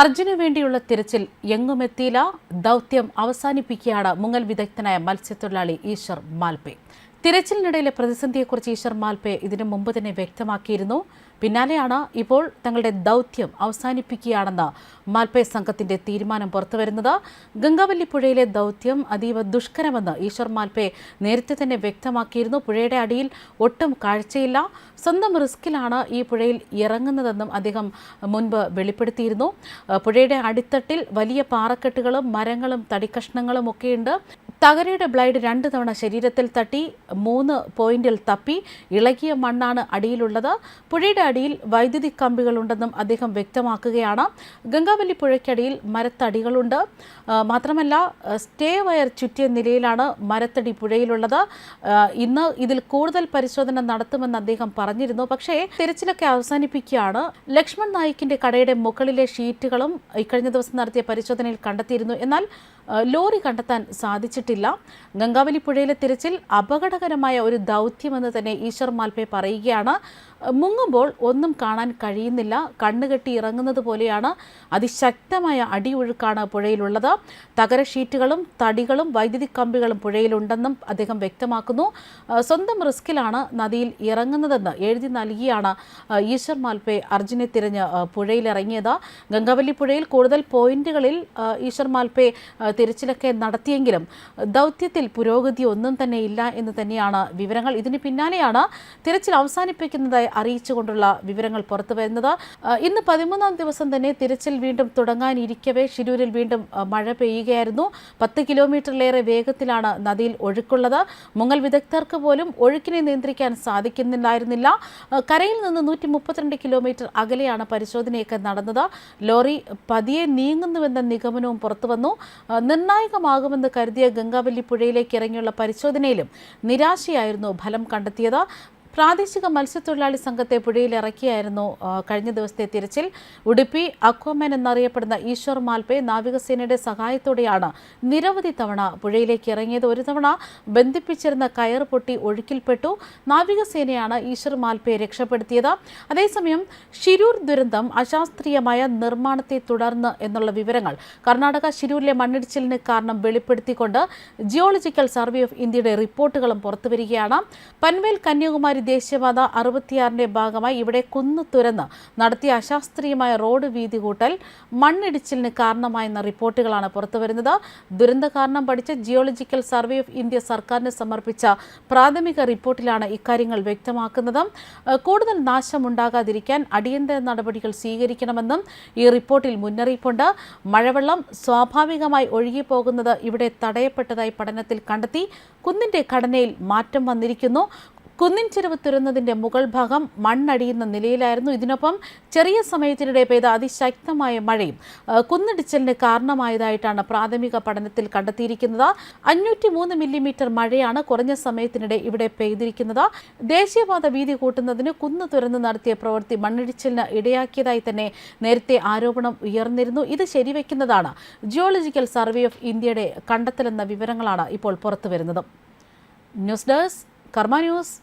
അർജുന് വേണ്ടിയുള്ള തിരച്ചിൽ എങ്ങുമെത്തിയില്ല ദൗത്യം അവസാനിപ്പിക്കുകയാണ് മുങ്ങൽ വിദഗ്ധനായ മത്സ്യത്തൊഴിലാളി ഈശ്വർ മാൽപേ. തിരച്ചിലിനിടയിലെ പ്രതിസന്ധിയെക്കുറിച്ച് ഈശ്വർ മാൽപേ ഇതിനു മുമ്പ് തന്നെ വ്യക്തമാക്കിയിരുന്നു. പിന്നാലെയാണ് ഇപ്പോൾ തങ്ങളുടെ ദൗത്യം അവസാനിപ്പിക്കുകയാണെന്ന് മാൽപേ സംഘത്തിന്റെ തീരുമാനം പുറത്തുവരുന്നത്. ഗംഗാവല്ലി പുഴയിലെ ദൗത്യം അതീവ ദുഷ്കരമെന്ന് ഈശ്വർ മാൽപേ നേരത്തെ തന്നെ വ്യക്തമാക്കിയിരുന്നു. പുഴയുടെ അടിയിൽ ഒട്ടും കാഴ്ചയില്ല. സ്വന്തം റിസ്കിലാണ് ഈ പുഴയിൽ ഇറങ്ങുന്നതെന്നും അദ്ദേഹം മുൻപ് വെളിപ്പെടുത്തിയിരുന്നു. പുഴയുടെ അടിത്തട്ടിൽ വലിയ പാറക്കെട്ടുകളും മരങ്ങളും തടിക്കഷ്ണങ്ങളും ഒക്കെയുണ്ട്. തകരയുടെ ബ്ലൈഡ് രണ്ട് തവണ ശരീരത്തിൽ തട്ടി മൂന്ന് പോയിന്റിൽ തപ്പി ഇളകിയ മണ്ണാണ് അടിയിലുള്ളത്. പുഴയുടെ അടിയിൽ വൈദ്യുതി കമ്പികളുണ്ടെന്നും അദ്ദേഹം വ്യക്തമാക്കുകയാണ്. ഗംഗാവല്ലി പുഴയ്ക്കടിയിൽ മരത്തടികളുണ്ട്. മാത്രമല്ല സ്റ്റേ വയർ ചുറ്റിയ നിലയിലാണ് മരത്തടി പുഴയിലുള്ളത്. ഇന്ന് ഇതിൽ കൂടുതൽ പരിശോധന നടത്തുമെന്ന് അദ്ദേഹം പറഞ്ഞിരുന്നു. പക്ഷേ തിരച്ചിലൊക്കെ അവസാനിപ്പിക്കുകയാണ്. ലക്ഷ്മൺ നായിക്കിന്റെ കടയുടെ മുകളിലെ ഷീറ്റുകളും ഇക്കഴിഞ്ഞ ദിവസം നടത്തിയ പരിശോധനയിൽ കണ്ടെത്തിയിരുന്നു. എന്നാൽ ലോറി കണ്ടെത്താൻ സാധിച്ചിട്ടില്ല. ഗംഗാവലി പുഴയിലെ തിരച്ചിൽ അപകടകരമായ ഒരു ദൗത്യമെന്ന് തന്നെ ഈശ്വർ മാൽപേ പറയുകയാണ്. മുങ്ങുമ്പോൾ ഒന്നും കാണാൻ കഴിയുന്നില്ല. കണ്ണുകെട്ടി ഇറങ്ങുന്നത് പോലെയാണ് അതിശക്തമായ അടിയൊഴുക്കാണ് പുഴയിലുള്ളത്. തകര ഷീറ്റുകളും തടികളും വൈദ്യുതി കമ്പികളും പുഴയിലുണ്ടെന്നും അദ്ദേഹം വ്യക്തമാക്കുന്നു. സ്വന്തം റിസ്കിലാണ് നദിയിൽ ഇറങ്ങുന്നതെന്ന് എഴുതി നൽകിയാണ് ഈശ്വർ മാൽപേ അർജുനെ തിരഞ്ഞ് പുഴയിലിറങ്ങിയത്. ഗംഗാവലി പുഴയിൽ കൂടുതൽ പോയിന്റുകളിൽ ഈശ്വർ മാൽപേ തിരച്ചിലൊക്കെ നടത്തിയെങ്കിലും ദൗത്യത്തിൽ പുരോഗതി ഒന്നും തന്നെ ഇല്ല എന്ന് തന്നെയാണ് വിവരങ്ങൾ. ഇതിന് പിന്നാലെയാണ് തിരച്ചിൽ അവസാനിപ്പിക്കുന്നതായി അറിയിച്ചുകൊണ്ടുള്ള വിവരങ്ങൾ പുറത്തു വരുന്നത്. ഇന്ന് പതിമൂന്നാം ദിവസം തന്നെ തിരച്ചിൽ വീണ്ടും തുടങ്ങാനിരിക്കവേ ഷിരൂരിൽ വീണ്ടും മഴ പെയ്യുകയായിരുന്നു. പത്ത് കിലോമീറ്ററിലേറെ വേഗത്തിലാണ് നദിയിൽ ഒഴുക്കുള്ളത്. മുങ്ങൽ വിദഗ്ധർക്ക് പോലും ഒഴുക്കിനെ നിയന്ത്രിക്കാൻ സാധിക്കുന്നില്ലായിരുന്നില്ല. കരയിൽ നിന്ന് നൂറ്റി മുപ്പത്തിരണ്ട് കിലോമീറ്റർ അകലെയാണ് പരിശോധനയൊക്കെ നടന്നത്. ലോറി പതിയെ നീങ്ങുന്നുവെന്ന നിഗമനവും പുറത്തുവന്നു നിർണായകമാകുമെന്ന് കരുതിയ ഗംഗാവല്ലി പുഴയിലേക്ക് ഇറങ്ങിയുള്ള പരിശോധനയിലും നിരാശയായിരുന്നു ഫലം കണ്ടെത്തിയത്. പ്രാദേശിക മത്സ്യത്തൊഴിലാളി സംഘത്തെ പുഴയിലിറക്കിയായിരുന്നു കഴിഞ്ഞ ദിവസത്തെ തിരച്ചിൽ. ഉടുപ്പി അക്വമാൻ എന്നറിയപ്പെടുന്ന ഈശ്വർ മാൽപെ നാവികസേനയുടെ സഹായത്തോടെയാണ് നിരവധി തവണ പുഴയിലേക്ക് ഇറങ്ങിയത്. ഒരു തവണ ബന്ധിപ്പിച്ചിരുന്ന കയർ പൊട്ടി ഒഴുക്കിൽപ്പെട്ടു. നാവികസേനയാണ് ഈശ്വർ മാൽപയെ രക്ഷപ്പെടുത്തിയത്. അതേസമയം ഷിരൂർ ദുരന്തം അശാസ്ത്രീയമായ നിർമ്മാണത്തെ തുടർന്ന് എന്നുള്ള വിവരങ്ങൾ കർണാടക ഷിരൂരിലെ മണ്ണിടിച്ചിലിന് കാരണം വെളിപ്പെടുത്തിക്കൊണ്ട് ജിയോളജിക്കൽ സർവേ ഓഫ് ഇന്ത്യയുടെ റിപ്പോർട്ടുകളും പുറത്തുവരികയാണ്. പൻവേൽ കന്യാകുമാരി ദേശീയപാത അറുപത്തിയാറിന്റെ ഭാഗമായി ഇവിടെ കുന്നു തുരന്ന് നടത്തിയ അശാസ്ത്രീയമായ റോഡ് വീതി കൂട്ടൽ മണ്ണിടിച്ചിലിന് കാരണമായെന്ന റിപ്പോർട്ടുകളാണ് പുറത്തുവരുന്നത്. ദുരന്ത കാരണം പഠിച്ച ജിയോളജിക്കൽ സർവേ ഓഫ് ഇന്ത്യ സർക്കാരിന് സമർപ്പിച്ച പ്രാഥമിക റിപ്പോർട്ടിലാണ് ഇക്കാര്യങ്ങൾ വ്യക്തമാക്കുന്നത്. കൂടുതൽ നാശമുണ്ടാകാതിരിക്കാൻ അടിയന്തര നടപടികൾ സ്വീകരിക്കണമെന്നും ഈ റിപ്പോർട്ടിൽ മുന്നറിയിപ്പുണ്ട്. മഴവെള്ളം സ്വാഭാവികമായി ഒഴുകിപ്പോകുന്നത് ഇവിടെ തടയപ്പെട്ടതായി പഠനത്തിൽ കണ്ടെത്തി. കുന്നിന്റെ ഘടനയിൽ മാറ്റം വന്നിരിക്കുന്നു. കുന്നിൻ ചെരുവ് തുരന്നതിന്റെ മുകൾ ഭാഗം മണ്ണടിയുന്ന നിലയിലായിരുന്നു. ഇതിനൊപ്പം ചെറിയ സമയത്തിനിടെ പെയ്ത അതിശക്തമായ മഴയും കുന്നിടിച്ചലിന് കാരണമായതായിട്ടാണ് പ്രാഥമിക പഠനത്തിൽ കണ്ടെത്തിയിരിക്കുന്നത്. അഞ്ഞൂറ്റി മൂന്ന് മില്ലിമീറ്റർ മഴയാണ് കുറഞ്ഞ സമയത്തിനിടെ ഇവിടെ പെയ്തിരിക്കുന്നത്. ദേശീയപാത വീതി കൂട്ടുന്നതിന് കുന്ന് തുരന്ന് നടത്തിയ പ്രവൃത്തി മണ്ണിടിച്ചിലിന് ഇടയാക്കിയതായി തന്നെ നേരത്തെ ആരോപണം ഉയർന്നിരുന്നു. ഇത് ശരിവെക്കുന്നതാണ്. ജിയോളജിക്കൽ സർവേ ഓഫ് ഇന്ത്യയുടെ കണ്ടെത്തലെന്ന വിവരങ്ങളാണ് ഇപ്പോൾ പുറത്തുവരുന്നത്. ന്യൂസ് ഡെസ്ക് കർമ്മ ന്യൂസ്